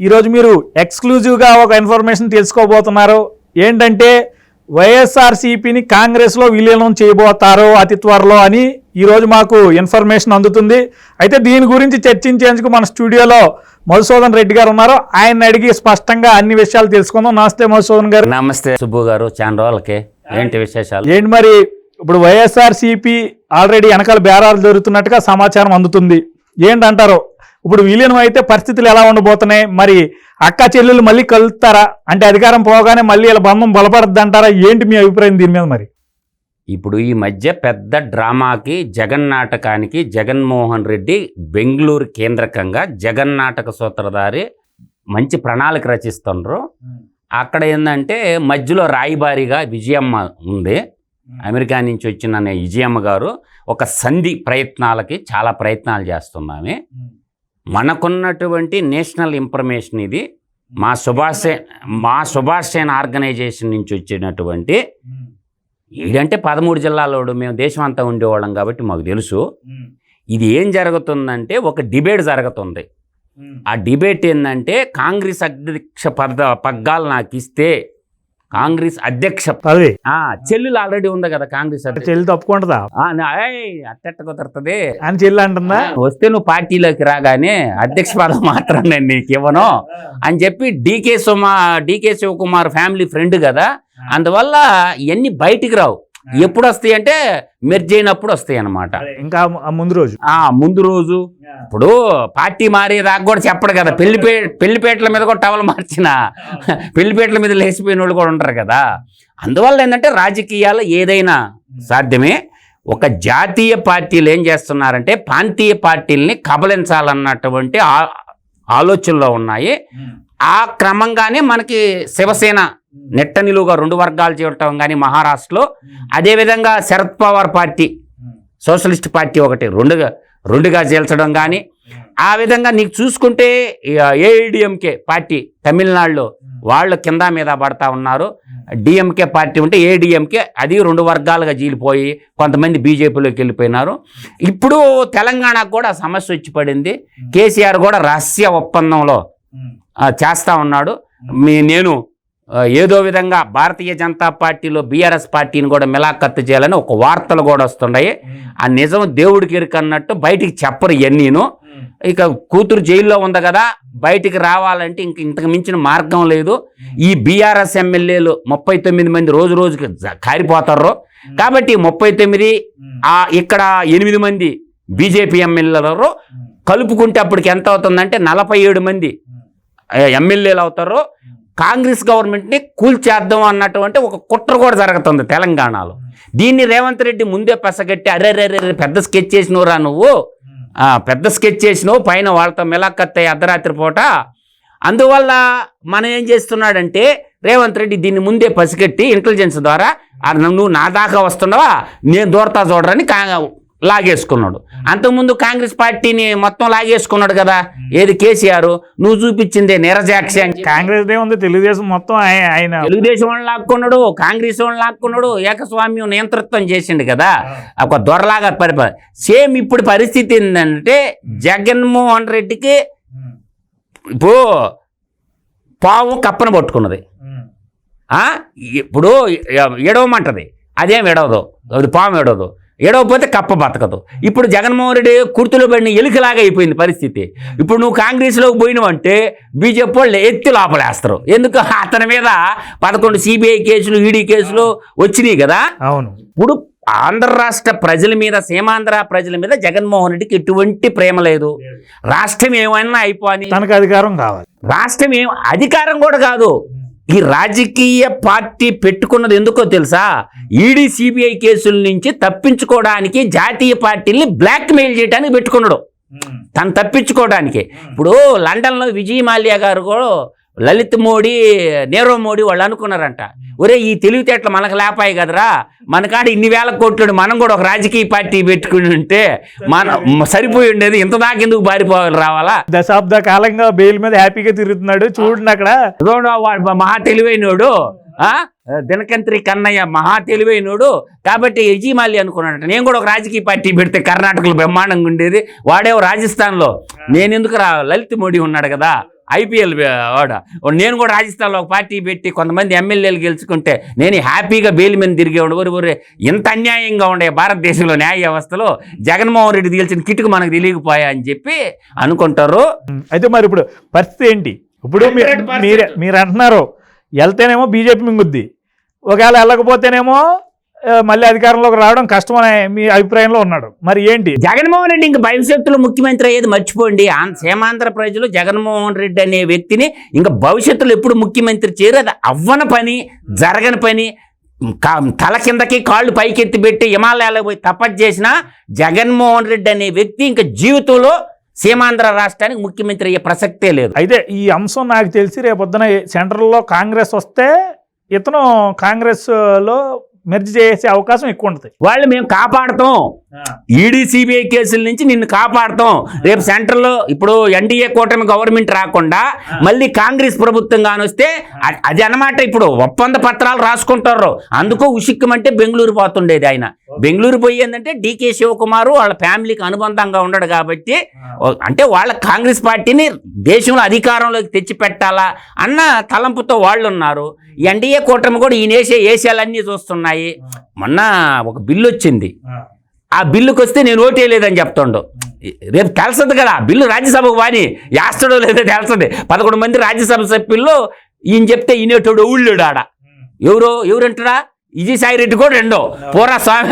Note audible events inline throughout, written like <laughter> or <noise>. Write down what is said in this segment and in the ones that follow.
ఈరోజు మీరు ఎక్స్క్లూజివ్గా ఒక ఇన్ఫర్మేషన్ తెలుసుకోబోతున్నారు. ఏంటంటే వైఎస్ఆర్సీపీని కాంగ్రెస్లో విలీనం చేయబోతారు అతి త్వరలో అని ఈరోజు మాకు ఇన్ఫర్మేషన్ అందుతుంది. అయితే దీని గురించి చర్చించేందుకు మన స్టూడియోలో మధుసూదన్ రెడ్డి గారు ఉన్నారు. ఆయన అడిగి స్పష్టంగా అన్ని విషయాలు తెలుసుకుందాం. నమస్తే మధుసూదన్ గారు. నమస్తే సుబ్బు గారు చాలా రోజులకి ఏంటి విశేషాలు? ఏంటి మరి ఇప్పుడు వైఎస్ఆర్సీపీ ఆల్రెడీ వెనకాల బేరాలు జరుగుతున్నట్టుగా సమాచారం అందుతుంది. ఏంటంటారు? ఇప్పుడు విలీనం అయితే పరిస్థితులు ఎలా ఉండబోతున్నాయి? మరి అక్క చెల్లెలు మళ్ళీ కలుస్తారా? అంటే అధికారం పోగానే మళ్ళీ ఇలా బంధం బలపడద్దు అంటారా ఏంటి మీ అభిప్రాయం దీని మీద మరి? ఇప్పుడు ఈ మధ్య పెద్ద డ్రామాకి జగన్ నాటకానికి జగన్మోహన్ రెడ్డి బెంగళూరు కేంద్రకంగా జగన్ నాటక సూత్రధారి మంచి ప్రణాళిక రచిస్తుండ్రు. అక్కడ ఏంటంటే మధ్యలో రాయిబారిగా విజయమ్మ ఉంది. అమెరికా నుంచి వచ్చిన విజయమ్మ గారు ఒక సంధి ప్రయత్నాలకి చాలా ప్రయత్నాలు చేస్తున్నామే. మనకున్నటువంటి నేషనల్ ఇన్ఫర్మేషన్ ఇది. మా సుభాష్ మా సుభాష్ సేన ఆర్గనైజేషన్ నుంచి వచ్చినటువంటి ఈడంటే పదమూడు జిల్లాలోడు మేము దేశం అంతా ఉండేవాళ్ళం కాబట్టి మాకు తెలుసు. ఇది ఏం జరుగుతుందంటే ఒక డిబేట్ జరుగుతుంది. ఆ డిబేట్ ఏంటంటే కాంగ్రెస్ అధ్యక్ష పద పగ్గాలు నాకు ఇస్తే కాంగ్రెస్ అధ్యక్ష పదవి. ఆ, చెల్లెలు ఆల్రెడీ ఉంది కదా కాంగ్రెస్ చెల్లి తప్పుకుంటుందా? అట్టెట్ట కుదురుతుంది అని చెల్లి అంటుందా? వస్తే నువ్వు పార్టీలోకి రాగానే అధ్యక్ష పదం మాత్రం నేను నీకు ఇవ్వను అని చెప్పి డీకే సుమా డీకే శివకుమార్ ఫ్యామిలీ ఫ్రెండ్ కదా. అందువల్ల ఇవన్నీ బయటికి రావు. ఎప్పుడు వస్తాయి అంటే మెర్జ్ అయినప్పుడు వస్తాయి అన్నమాట ఇంకా ముందు రోజు. ఆ ముందు రోజు. ఇప్పుడు పార్టీ మారేదాకా కూడా చెప్పడు కదా పెళ్ళిపే పెళ్ళిపేటల మీద కూడా టవల్ మార్చిన <laughs> పెళ్ళిపేటల మీద లేచిపోయిన వాళ్ళు కూడా ఉంటారు కదా. అందువల్ల ఏంటంటే రాజకీయాలు ఏదైనా సాధ్యమే. ఒక జాతీయ పార్టీలు ఏం చేస్తున్నారంటే ప్రాంతీయ పార్టీల్ని కబలించాలన్నటువంటి ఆ- ఆలోచనలో ఉన్నాయి. ఆ క్రమంగానే మనకి శివసేన నెట్ట నిలువుగా రెండు వర్గాలు చేయటం కానీ మహారాష్ట్రలో అదేవిధంగా Sharad Pawar party socialist party ఒకటి రెండుగా రెండుగా చేల్చడం కానీ ఆ విధంగా నీకు చూసుకుంటే ఏఐడిఎంకే పార్టీ తమిళనాడులో వాళ్ళు కింద మీద పడతా ఉన్నారు. డిఎంకే పార్టీ ఉంటే ఏడిఎంకే అది రెండు వర్గాలుగా జీలిపోయి కొంతమంది బీజేపీలోకి వెళ్ళిపోయినారు. ఇప్పుడు తెలంగాణకు కూడా సమస్య వచ్చి పడింది. కేసీఆర్ కూడా రహస్య ఒప్పందంలో చేస్తా ఉన్నాడు. మీ నేను ఏదో విధంగా భారతీయ జనతా పార్టీలో బీఆర్ఎస్ పార్టీని కూడా మిలాఖత్తు చేయాలని ఒక వార్తలు కూడా వస్తున్నాయి ఆ నిజం దేవుడికి ఎరుకన్నట్టు బయటికి చెప్పరు ఇవన్నీను ఇక కూతురు జైల్లో ఉంది కదా బయటికి రావాలంటే ఇంక ఇంతకు మించిన మార్గం లేదు. ఈ బీఆర్ఎస్ ఎమ్మెల్యేలు ముప్పై తొమ్మిది మంది రోజు రోజుకి కారిపోతారు కాబట్టి ముప్పై తొమ్మిది ఆ ఇక్కడ ఎనిమిది మంది బీజేపీ ఎమ్మెల్యేలు కలుపుకుంటే అప్పటికి ఎంత అవుతుందంటే నలభై ఏడు మంది ఎమ్మెల్యేలు అవుతారు. కాంగ్రెస్ గవర్నమెంట్ని కూల్చేద్దాం అన్నటువంటి ఒక కుట్ర కూడా జరుగుతుంది తెలంగాణలో. దీన్ని రేవంత్ రెడ్డి ముందే పసగట్టి అరే రే పెద్ద స్కెచ్ చేసినవురా నువ్వు? పెద్ద స్కెచ్ చేసినావు పైన వాళ్ళతో మిలాఖత్తయ్యి అర్ధరాత్రి పూట. అందువల్ల మనం ఏం చేస్తున్నాడంటే రేవంత్ రెడ్డి దీన్ని ముందే పసిగట్టి ఇంటెలిజెన్స్ ద్వారా "ఆ, నువ్వు నా దాకా వస్తున్నావా? నేను దూరతా చూడరని కాగావు లాగేసుకున్నాడు. అంతకుముందు కాంగ్రెస్ పార్టీని మొత్తం లాగేసుకున్నాడు కదా. ఏది కేసీఆర్? నువ్వు చూపించిందే నీరజాక్షి. కాంగ్రెస్ ఉంది తెలుగుదేశం మొత్తం ఆయ- ఆయన తెలుగుదేశం వాళ్ళని లాక్కున్నాడు కాంగ్రెస్ వాళ్ళని లాక్కున్నాడు ఏకస్వామ్యం నియంతృత్వం చేసిండు కదా. ఒక దొరలాగా పరిపాలన సేమ్ ఇప్పుడు పరిస్థితి ఏంటంటే జగన్మోహన్ రెడ్డికి ఇప్పుడు పాము కప్పన పట్టుకున్నది? ఇప్పుడు ఎడవమంటది అదేం ఎడవదు అది పాము ఎడవదు ఎడవపోతే కప్ప బతకదు. ఇప్పుడు జగన్మోహన్ రెడ్డి కుర్తులో పడిన ఎలుకలాగా అయిపోయింది పరిస్థితి. ఇప్పుడు నువ్వు కాంగ్రెస్లోకి పోయినావంటే బీజేపీ వాళ్ళు ఎత్తి లోపలేస్తారు. ఎందుకు? అతని మీద పదకొండు సిబిఐ కేసులు ఈడీ కేసులు వచ్చినాయి కదా. అవును. ఇప్పుడు ఆంధ్ర రాష్ట్ర ప్రజల మీద సీమాంధ్ర ప్రజల మీద జగన్మోహన్ రెడ్డికి ఎటువంటి ప్రేమ లేదు. రాష్ట్రం ఏమైనా అయిపోని తనకు అధికారం కావాలి. రాష్ట్రం ఏం అధికారం కూడా కాదు. ఈ రాజకీయ పార్టీ పెట్టుకున్నది ఎందుకో తెలుసా? ఈడీ సిబిఐ కేసుల నుంచి తప్పించుకోవడానికి జాతీయ పార్టీల్ని బ్లాక్మెయిల్ చేయడానికి పెట్టుకున్నాడు. తను తప్పించుకోవడానికి. ఇప్పుడు లండన్లో విజయ్ మాల్యా గారు కూడా లలిత్ మోడీ నీరవ్ మోడీ వాళ్ళు అనుకున్నారంట. ఒరే ఈ తెలివితేటలు మనకు లేపాయి కదరా. మనకాడ ఇన్ని వేల కోట్లు మనం కూడా ఒక రాజకీయ పార్టీ పెట్టుకుని ఉంటే మన సరిపోయి ఉండేది. ఇంత దాకా ఎందుకు బారిపోవాలి రావాలా? దశాబ్ద కాలంగా బెయిల్ మీద హ్యాపీగా తిరుగుతున్నాడు. చూడండి అక్కడ. వాడు మహా తెలివైనోడు ఆ? దినకంత్రి కన్నయ్య మహా తెలివైనోడు కాబట్టి యజీమాలి అనుకున్నాడట. నేను కూడా ఒక రాజకీయ పార్టీ పెడితే కర్ణాటకలో బ్రహ్మాండంగా ఉండేది. వాడేవో రాజస్థాన్లో. నేను ఎందుకు రా లలిత్ మోడీ ఉన్నాడు కదా. ఐపీఎల్ వాడ. నేను కూడా రాజస్థాన్లో ఒక పార్టీ పెట్టి కొంతమంది ఎమ్మెల్యేలు గెలుచుకుంటే నేను హ్యాపీగా బెయిల్ మీద తిరిగేవాడు. ఊరి ఊరే ఇంత అన్యాయంగా ఉండే భారతదేశంలో న్యాయ వ్యవస్థలో జగన్మోహన్ రెడ్డి గెలిచిన కిటుకు మనకు తెలియకపోయా అని చెప్పి అనుకుంటారు. అయితే మరి ఇప్పుడు పరిస్థితి ఏంటి? ఇప్పుడు మీ- 100% మీరే మీరు అంటున్నారు వెళ్తేనేమో బీజేపీ మింగుద్ది. ఒకవేళ వెళ్ళకపోతేనేమో మళ్ళీ అధికారంలోకి రావడం కష్టమనే మీ అభిప్రాయంలో ఉన్నాడు. మరి ఏంటి? జగన్మోహన్ రెడ్డి ఇంకా భవిష్యత్తులో ముఖ్యమంత్రి అయ్యేది మర్చిపోండి. సీమాంధ్ర ప్రజలు జగన్మోహన్ రెడ్డి అనే వ్యక్తిని ఇంకా భవిష్యత్తులో ఎప్పుడు ముఖ్యమంత్రి చేయరు. అది అవ్వని పని జరగని పని. తల కిందకి కాళ్ళు పైకెత్తి పెట్టి హిమాలయాలకు పోయి తపస్సు చేసిన జగన్మోహన్ రెడ్డి అనే వ్యక్తి ఇంకా జీవితంలో సీమాంధ్ర రాష్ట్రానికి ముఖ్యమంత్రి అయ్యే ప్రసక్తే లేదు. అయితే ఈ అంశం నాకు తెలిసి రేపొద్దున సెంట్రల్లో కాంగ్రెస్ వస్తే ఇతను కాంగ్రెస్లో మెర్జ్ చేసే అవకాశం ఎక్కువ ఉంటుంది. వాళ్ళు మేము కాపాడతాం. ఈడీ సిబిఐ కేసుల నుంచి నిన్ను కాపాడతాం. రేపు సెంట్రల్లో ఇప్పుడు ఎన్డీఏ కూటమి గవర్నమెంట్ రాకుండా మళ్ళీ కాంగ్రెస్ ప్రభుత్వం కానొస్తే అది అన్నమాట ఇప్పుడు ఒప్పంద పత్రాలు రాసుకుంటారు అందుకో ఉసిక్కమంటే బెంగళూరు పోతుండేది ఆయన. బెంగళూరు పోయి ఏంటంటే డీకే శివకుమార్ వాళ్ళ ఫ్యామిలీకి అనుబంధంగా ఉండడు కాబట్టి అంటే వాళ్ళ కాంగ్రెస్ పార్టీని దేశంలో అధికారంలోకి తెచ్చి పెట్టాలా అన్న తలంపుతో వాళ్ళు ఉన్నారు ఎన్డీఏ కూటమి కూడా ఈయన వేసే ఏషియాలన్నీ చూస్తున్నాయి మొన్న ఒక బిల్లు వచ్చింది. ఆ బిల్లుకి వస్తే నేను ఓటేయలేదని చెప్తుండు. రేపు తెలుస్తుంది కదా బిల్లు రాజ్యసభకు వాని యాస్తడో లేదో తెలుస్తుంది. పదకొండు మంది రాజ్యసభ సభ్యుల్లో ఈయన చెప్తే ఈనేటోడు ఊళ్ళోడు ఆడ. ఎవరు ఎవరంటారా? విజయసాయి రెడ్డి కూడా రెండో. పూరా స్వామి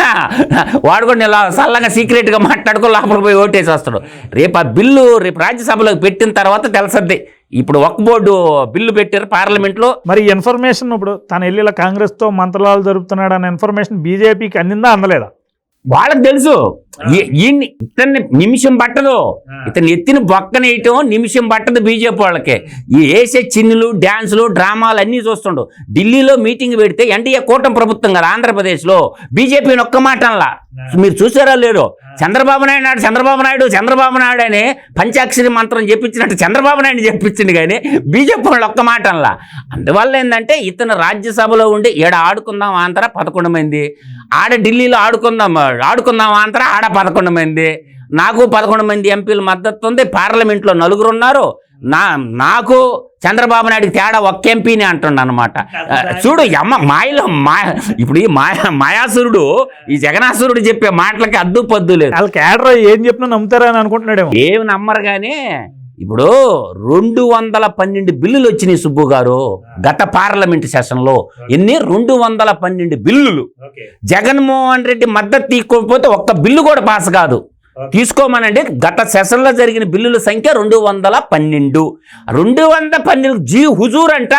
వాడు కూడా ఇలా సల్లంగా సీక్రెట్గా మాట్లాడుకో లోపలికి పోయి ఓటేసి వస్తాడు. రేపు ఆ బిల్లు రేపు రాజ్యసభలోకి పెట్టిన తర్వాత తెలుసద్ది ఇప్పుడు ఒక బోర్డు బిల్లు పెట్టారు పార్లమెంట్లో. మరి ఇన్ఫర్మేషన్ ఇప్పుడు తను వెళ్ళి ఇలా కాంగ్రెస్తో మంత్రాలు జరుపుతున్నాడు అనే ఇన్ఫర్మేషన్ బీజేపీకి అందిందా అందలేదా? వాళ్ళకి తెలుసు. ఈయన్ని ఇతన్ని నిమిషం పట్టదు. ఇతను ఎత్తిన బొక్కన వేయటం నిమిషం పట్టదు బీజేపీ వాళ్ళకి. ఈ వేసే చిన్నులు డ్యాన్సులు డ్రామాలు అన్నీ చూస్తుండు. ఢిల్లీలో మీటింగ్ పెడితే ఎన్డీఏ కూటమి ప్రభుత్వం కదా ఆంధ్రప్రదేశ్లో. బీజేపీని ఒక్క మాట అనలా మీరు చూసారా లేరు చంద్రబాబు నాయుడు నాడు చంద్రబాబు నాయుడు చంద్రబాబు నాయుడు అని పంచాక్షరి మంత్రం చెప్పించినట్టు చంద్రబాబు నాయుడు చెప్పించింది కానీ బీజేపీ వాళ్ళు ఒక్క మాట అనలా అందువల్ల ఏంటంటే ఇతను రాజ్యసభలో ఉండి ఏడ ఆడుకుందాం ఆంధ్ర పదకొండు మంది ఆడ ఢిల్లీలో ఆడుకుందాం ఆడుకుందాం ఆంధ్ర ఆడ పదకొండు మంది నాకు పదకొండు మంది ఎంపీలు మద్దతు ఉంది పార్లమెంట్లో నలుగురు ఉన్నారు. నా నాకు చంద్రబాబు నాయుడికి తేడా ఒక్క ఎంపీని అంటుండ అనమాట చూడు అమ్మ మాయలో మాయ ఇప్పుడు ఈ మాయ మాయాసురుడు ఈ జగనాసురుడు చెప్పే మాటలకి అద్దు పద్దు లేదు. వాళ్ళ క్యాడర్ ఏం చెప్పినా నమ్ముతారని అనుకుంటున్నాడేమో. ఏమి నమ్మరు కానీ ఇప్పుడు రెండు వందల పన్నెండు బిల్లులు వచ్చినాయి సుబ్బు గారు గత పార్లమెంట్ సెషన్లో. ఎన్ని? రెండు వందల పన్నెండు బిల్లులు. జగన్మోహన్ రెడ్డి మద్దతు తీసుకోకపోతే ఒక్క బిల్లు కూడా పాస్ కాదు. తీసుకోమనండి గత సెషన్లో జరిగిన బిల్లుల సంఖ్య రెండు వందల పన్నెండు. రెండు వందల పన్నెండు జీ హుజూర్ అంట.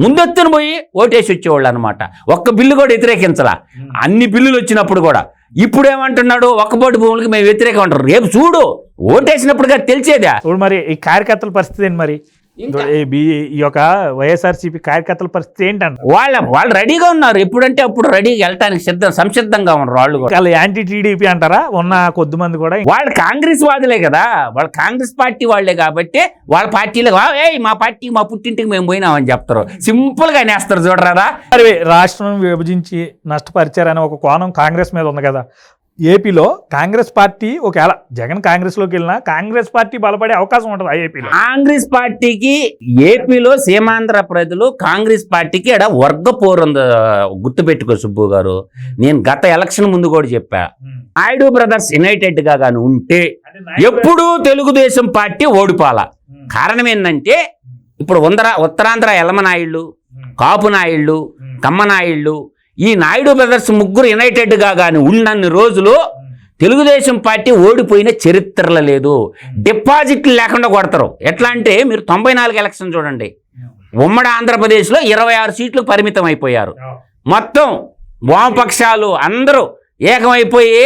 ముందెత్తున పోయి ఓటేసి వచ్చేవాళ్ళు అనమాట ఒక్క బిల్లు కూడా వ్యతిరేకించలా. అన్ని బిల్లులు వచ్చినప్పుడు కూడా. ఇప్పుడు ఏమంటున్నాడు ఒక్కబోటి భూములకి మేము వ్యతిరేకం అంటారు. రేపు చూడు ఓటేసినప్పుడుగా తెలిసేదా? ఇప్పుడు మరి ఈ కార్యకర్తల పరిస్థితి ఏంటి మరి? ఈ యొక్క వైఎస్ఆర్సీపీ కార్యకర్తల పరిస్థితి ఏంటంట? వాళ్ళ వాళ్ళు రెడీగా ఉన్నారు. ఎప్పుడంటే అప్పుడు రెడీగా వెళ్ళటానికి సిద్ధం సంసిద్ధంగా ఉన్నారు వాళ్ళు వాళ్ళు యాంటీ టీడీపీ అంటారా? ఉన్న కొద్ది మంది కూడా వాళ్ళు కాంగ్రెస్ వాదులే కదా. వాళ్ళు కాంగ్రెస్ పార్టీ వాళ్ళే కాబట్టి వాళ్ళ పార్టీలో ఏ మా పార్టీ మా పుట్టింటికి మేము పోయినామని చెప్తారు. సింపుల్గా నేస్తారు చూడరాదా? మరి రాష్ట్రం విభజించి నష్టపరిచారనే ఒక కోణం కాంగ్రెస్ మీద ఉంది కదా. ఏపీలో కాంగ్రెస్ పార్టీ ఒకవేళ జగన్ కాంగ్రెస్లోకి వెళ్ళినా కాంగ్రెస్ పార్టీ బలపడే అవకాశం ఉంటుంది ఏపీలో. కాంగ్రెస్ పార్టీకి ఏపీలో సీమాంధ్ర ప్రజలు కాంగ్రెస్ పార్టీకి ఎడ వర్గ పోరుంది గుర్తుపెట్టుకో సుబ్బు గారు. నేను గత ఎలక్షన్ ముందు కూడా చెప్పా. నాయుడు బ్రదర్స్ యునైటెడ్గా కానీ ఉంటే ఎప్పుడూ తెలుగుదేశం పార్టీ ఓడిపోవాల? కారణం ఏంటంటే ఇప్పుడు ఉందర ఉత్తరాంధ్ర ఎల్లమనాయుళ్ళు కాపు నాయుళ్ళు కమ్మనాయుళ్ళు ఈ నాయుడు బ్రదర్స్ ముగ్గురు యునైటెడ్గా కానీ ఉన్నన్ని రోజులు తెలుగుదేశం పార్టీ ఓడిపోయిన చరిత్రలో లేదు. డిపాజిట్లు లేకుండా కొడతారు. ఎట్లా అంటే మీరు తొంభై నాలుగు ఎలక్షన్ చూడండి. ఉమ్మడి ఆంధ్రప్రదేశ్లో ఇరవై ఆరు సీట్లు పరిమితం అయిపోయారు. మొత్తం వామపక్షాలు అందరూ ఏకమైపోయి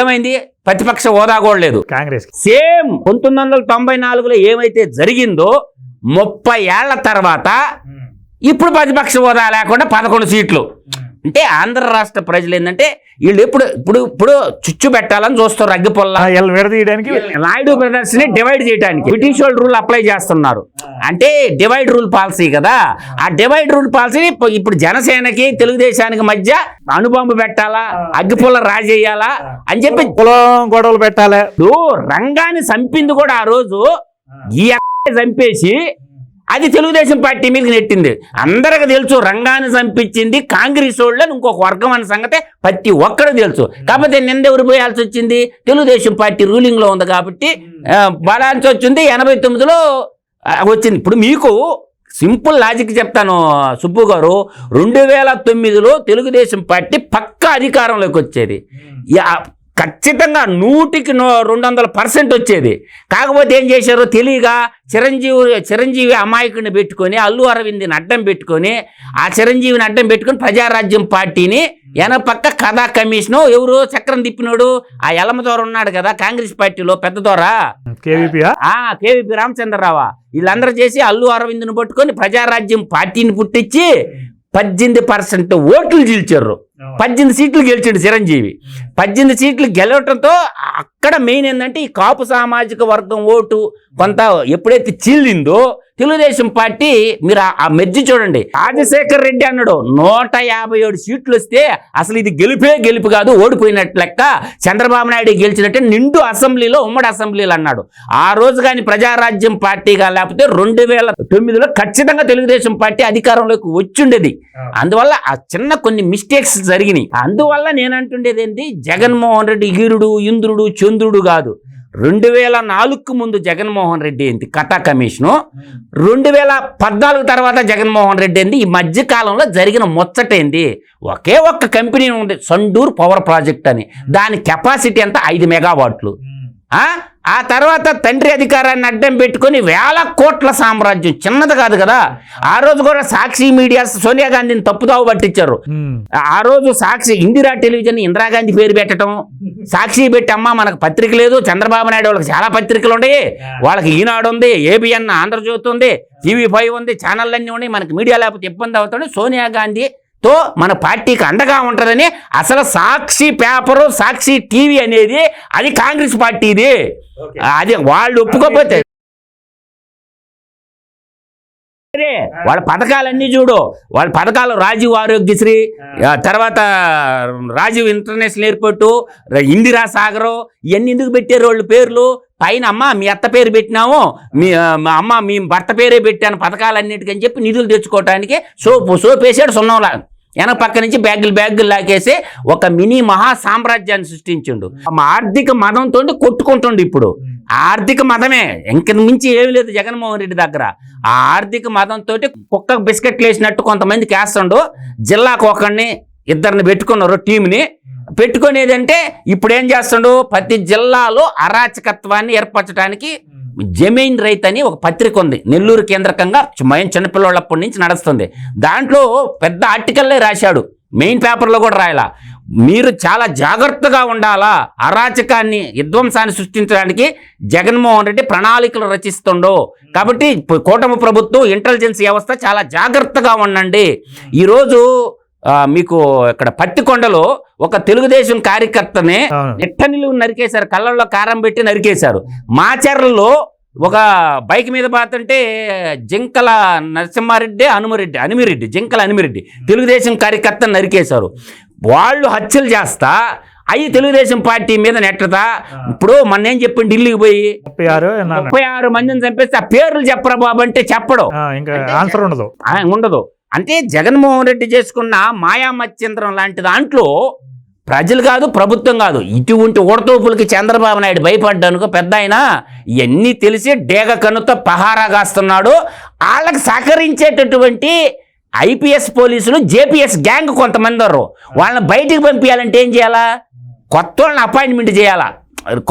ఏమైంది? ప్రతిపక్ష హోదా కూడా లేదు. కాంగ్రెస్. సేమ్ పంతొమ్మిది వందల తొంభై నాలుగులో ఏమైతే జరిగిందో ముప్పై ఏళ్ళ తర్వాత ఇప్పుడు ప్రతిపక్ష హోదా లేకుండా పదకొండు సీట్లు. అంటే ఆంధ్ర రాష్ట్ర ప్రజలు ఏంటంటే వీళ్ళు ఎప్పుడు ఇప్పుడు ఇప్పుడు చుచ్చు పెట్టాలని చూస్తారు అగ్గిపొల్ల వీళ్ళు విడదీయడానికి నాయుడు బ్రదర్స్ని డివైడ్ చేయడానికి బ్రిటిష్ వాళ్ళు రూల్ అప్లై చేస్తున్నారు. అంటే డివైడ్ రూల్ పాలసీ కదా. ఆ డివైడ్ రూల్ పాలసీని ఇప్పు- ఇప్పుడు జనసేనకి తెలుగుదేశానికి మధ్య అణుబాంబు పెట్టాలా? అగ్గిపుల్ల రాజేయాలా అని చెప్పి కులం గొడవలు పెట్టాలి. రంగాన్ని చంపింది కూడా ఆ రోజు. ఈ చంపేసి అది తెలుగుదేశం పార్టీ మీదకి నెట్టింది. అందరికి తెలుసు రంగాన్ని చంపించింది కాంగ్రెస్ వాళ్ళు అని ఇంకొక వర్గం అన్న సంగతే ప్రతి ఒక్కరు తెలుసు. కాకపోతే నిందెవరు పోయాల్సి వచ్చింది? తెలుగుదేశం పార్టీ రూలింగ్లో ఉంది కాబట్టి బలాల్సి వచ్చింది. ఎనభై తొమ్మిదిలో వచ్చింది. ఇప్పుడు మీకు సింపుల్ లాజిక్ చెప్తాను సుబ్బు గారు. రెండు వేల తొమ్మిదిలో తెలుగుదేశం పార్టీ పక్క అధికారంలోకి వచ్చేది. ఖచ్చితంగా నూటికి నూ- రెండు వందల పర్సెంట్ వచ్చేది. కాకపోతే ఏం చేశారు తెలియగా చిరంజీవి చిరంజీవి అమాయకుడిని పెట్టుకొని అల్లు అరవింద్ని అడ్డం పెట్టుకొని ఆ చిరంజీవిని అడ్డం పెట్టుకొని ప్రజారాజ్యం పార్టీని వెనపక్క కథా కమిషను ఎవరు చక్రం తిప్పినోడు ఆ ఎలమ దొర ఉన్నాడు కదా కాంగ్రెస్ పార్టీలో పెద్ద దొర. కేవీపీ రామచంద్రరావా. వీళ్ళందరూ చేసి అల్లు అరవింద్ను పట్టుకొని ప్రజారాజ్యం పార్టీని పుట్టించి పద్దెనిమిది పర్సెంట్ ఓట్లు గెలిచారు. పద్దెనిమిది సీట్లు గెలిచాడు చిరంజీవి. పద్దెనిమిది సీట్లు గెలవటంతో అక్కడ మెయిన్ ఏంటంటే ఈ కాపు సామాజిక వర్గం ఓటు కొంత ఎప్పుడైతే చీలిందో తెలుగుదేశం పార్టీ మీరు ఆ- మెర్జి చూడండి. రాజశేఖర్ రెడ్డి అన్నాడు నూట యాభై ఏడు సీట్లు వస్తే అసలు ఇది గెలిపే గెలుపు కాదు ఓడిపోయినట్లు లెక్క చంద్రబాబు నాయుడు గెలిచినట్టే నిండు అసెంబ్లీలో ఉమ్మడి అసెంబ్లీలో అన్నాడు. ఆ రోజు కానీ ప్రజారాజ్యం పార్టీగా లేకపోతే రెండు వేల తొమ్మిదిలో ఖచ్చితంగా తెలుగుదేశం పార్టీ అధికారంలోకి వచ్చిండేది అందువల్ల ఆ చిన్న కొన్ని మిస్టేక్స్ జరిగినాయి. అందువల్ల నేనంటుండేది ఏంటి జగన్మోహన్ రెడ్డి ఈరుడు ఇంద్రుడు చంద్రుడు కాదు. రెండు వేల నాలుగుకు ముందు జగన్మోహన్ రెడ్డి ఏంటి కథా కమిషను. రెండు వేల పద్నాలుగు తర్వాత జగన్మోహన్ రెడ్డి ఏంది? ఈ మధ్యకాలంలో జరిగిన ముచ్చటేంది ఒకే ఒక్క కంపెనీ ఉంది సండూర్ పవర్ ప్రాజెక్ట్ అని. దాని కెపాసిటీ అంతా ఐదు మెగావాట్లు. ఆ తర్వాత తండ్రి అధికారాన్ని అడ్డం పెట్టుకొని వేల కోట్ల సామ్రాజ్యం. చిన్నది కాదు కదా. ఆ రోజు కూడా సాక్షి మీడియా సోనియా గాంధీని తప్పుదావ పట్టించారు. ఆ రోజు సాక్షి ఇందిరా టెలివిజన్ ఇందిరాగాంధీ పేరు పెట్టడం సాక్షి పెట్టి అమ్మ మనకు పత్రిక లేదు చంద్రబాబు నాయుడు వాళ్ళకి చాలా పత్రికలు ఉన్నాయి. వాళ్ళకి ఈనాడు ఉంది ఏబిఎన్ ఆంధ్రజ్యోతి ఉంది టీవీ ఫైవ్ ఉంది ఛానల్ అన్నీ ఉన్నాయి మనకి మీడియా లేకపోతే ఇబ్బంది అవుతుంది. సోనియా గాంధీ తో మన పార్టీకి అండగా ఉంటుందని అసలు సాక్షి పేపరు సాక్షి టీవీ అనేది అది కాంగ్రెస్ పార్టీది. అది వాళ్ళు ఒప్పుకోకపోతే. వాళ్ళ పథకాలన్నీ చూడు. వాళ్ళ పథకాలు రాజీవ్ ఆరోగ్యశ్రీ తర్వాత రాజీవ్ ఇంటర్నేషనల్ ఎయిర్పోర్టు ఇందిరా సాగరు ఇవన్నీ ఎందుకు పెట్టారు వాళ్ళు పేర్లు? పైన అమ్మ మీ అత్త పేరు పెట్టినాము మా అమ్మ మీ భర్త పేరే పెట్టాను పథకాలన్నిటికని చెప్పి నిధులు తెచ్చుకోవటానికి సోపు సోపు వేసాడు సున్నంలా వెనక పక్క నుంచి బ్యాగులు బ్యాగులు లాకేసి ఒక మినీ మహా సామ్రాజ్యాన్ని సృష్టించిండు. ఆర్థిక మదంతో కొట్టుకుంటుండు ఇప్పుడు. ఆర్థిక మదమే. ఇంక మించి ఏమీ లేదు జగన్మోహన్ రెడ్డి దగ్గర. ఆ ఆర్థిక మదంతో కుక్క బిస్కెట్లు వేసినట్టు కొంతమందికి వేస్తుండు జిల్లాకు ఒకరిని ఇద్దరిని పెట్టుకున్నారు టీంని. పెట్టుకునేది అంటే ఇప్పుడు ఏం చేస్తుండు? ప్రతి జిల్లాలో అరాచకత్వాన్ని ఏర్పరచడానికి జమీన్ రైత్ అని ఒక పత్రిక ఉంది. నెల్లూరు కేంద్రకంగా మేము చిన్నపిల్లలప్పటి నుంచి నడుస్తుంది. దాంట్లో పెద్ద ఆర్టికల్లే రాశాడు. మెయిన్ పేపర్లో కూడా రాయాల. మీరు చాలా జాగ్రత్తగా ఉండాలా? అరాచకాన్ని విధ్వంసాన్ని సృష్టించడానికి జగన్మోహన్ రెడ్డి ప్రణాళికలు రచిస్తుండో. కాబట్టి కూటమి ప్రభుత్వం ఇంటెలిజెన్స్ వ్యవస్థ చాలా జాగ్రత్తగా ఉండండి. ఈరోజు మీకు ఇక్కడ పత్తికొండలో ఒక తెలుగుదేశం కార్యకర్తని అవును. నిట్టనిలు నరికేశారు కళ్ళల్లో కారం పెట్టి నరికేశారు. మాచర్లలో ఒక బైక్ మీద పోతుంటే జింకల నరసింహారెడ్డి హనుమరెడ్డి అనిమిరెడ్డి జింకల అనిమిరెడ్డి తెలుగుదేశం కార్యకర్తను నరికేశారు. వాళ్ళు హత్యలు చేస్తా అవి తెలుగుదేశం పార్టీ మీద నెట్టదా ఇప్పుడు మొన్న ఏం చెప్పిండు? ఢిల్లీకి పోయి ముప్పై ఆరు అన్నాను. ముప్పై ఆరు మందిని చంపేస్తే ఆ పేర్లు చెప్పరా బాబు అంటే చెప్పడు. ఆన్సర్ ఉండదు. ఉండదు. అంటే జగన్మోహన్ రెడ్డి చేసుకున్న మాయామత్యంత్రం లాంటి దాంట్లో ప్రజలు కాదు ప్రభుత్వం కాదు. ఇటువంటి ఉడతూపులకి చంద్రబాబు నాయుడు భయపడ్డానుకో పెద్ద ఆయన ఇవన్నీ తెలిసి డేగ కన్నుతో పహారా కాస్తున్నాడు. వాళ్ళకి సహకరించేటటువంటి ఐపీఎస్ పోలీసులు జేపీఎస్ గ్యాంగ్ కొంతమంది వాళ్ళని బయటికి పంపించాలంటే ఏం చేయాలా? కొత్త వాళ్ళని అపాయింట్మెంట్ చేయాలా?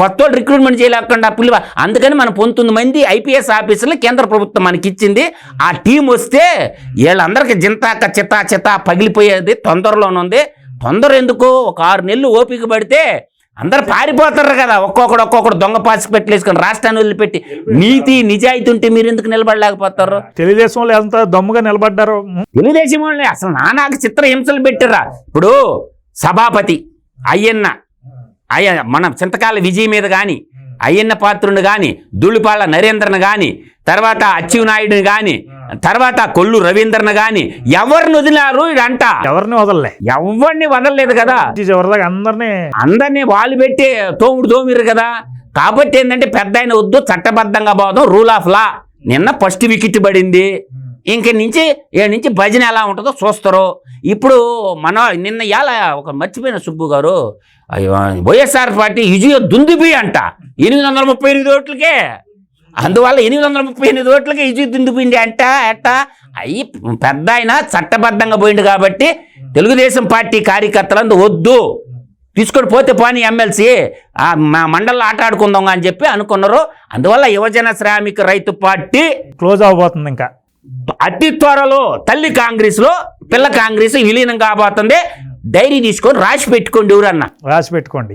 కొత్త వాళ్ళు రిక్రూట్మెంట్ చేయలేకుండా పిలువ. అందుకని మన పంతొమ్మిది మంది ఐపీఎస్ ఆఫీసర్లు కేంద్ర ప్రభుత్వం మనకి ఇచ్చింది ఆ టీం వస్తే వీళ్ళందరికీ జింతాక చితా చితా పగిలిపోయేది తొందరలోనుంది తొందర ఎందుకు? ఒక ఆరు నెలలు ఓపిక పడితే అందరు పారిపోతారు కదా. ఒక్కొక్కడు ఒక్కొక్కడు దొంగ పాసి పెట్టలేసుకొని రాష్ట్రాన్ని వదిలిపెట్టి. నీతి నిజాయితీ ఉంటే మీరు ఎందుకు నిలబడలేకపోతారు? తెలుగుదేశంలో ఎంత దమ్ముగా నిలబడ్డారు? తెలుగుదేశం అసలు నానాకు చిత్ర హింసలు పెట్టిర్రా. ఇప్పుడు సభాపతి అయ్యన్న అయ్య మన చింతకాల విజయ్ మీద కానీ అయ్యన్న పాత్రుని కానీ ధూళిపాళ్ళ నరేంద్రను కానీ తర్వాత అచ్చెన్నాయుడిని కానీ తర్వాత కొల్లు రవీంద్రను కానీ ఎవరిని వదిలారు ఇడంట ఎవరిని వదలలే. ఎవరిని వదలలేదు కదా? అందరినీ అందరినీ వాళ్ళు పెట్టి తోముడు తోమిరు కదా? కాబట్టి ఏంటంటే పెద్ద ఆయన వద్దు చట్టబద్ధంగా పోదాం రూల్ ఆఫ్ లా నిన్న ఫస్ట్ వికెట్ పడింది. ఇంక నుంచి ఏ నుంచి భజన ఎలా ఉంటుందో చూస్తారు. ఇప్పుడు మన నిన్న ఇవాళ ఒక మర్చిపోయిన సుబ్బు గారు అయ్యో, వైఎస్ఆర్ పార్టీ విజయ దుందుబి అంట. ఎనిమిది వందల ముప్పై ఎనిమిది ఓట్లకే. అందువల్ల ఎనిమిది వందల ముప్పై ఎనిమిది ఓట్లకి విజయ దుందుబిండి అంట అట్ట. అయ్యి పెద్ద ఆయన చట్టబద్ధంగా పోయిండు కాబట్టి తెలుగుదేశం పార్టీ కార్యకర్తలందు వద్దు. తీసుకొని పోతే పోనీ ఎమ్మెల్సీ. ఆ మా మండలంలో ఆట ఆడుకుందాం అని చెప్పి అనుకున్నారు. అందువల్ల యువజన శ్రామిక రైతు పార్టీ క్లోజ్ అవబోతుంది ఇంకా. అతి త్వరలో తల్లి కాంగ్రెస్లో పిల్ల కాంగ్రెస్ విలీనం కాబోతుంది. డైరీ తీసుకొని రాసి పెట్టుకోండి ఎవరన్నా. రాసి పెట్టుకోండి.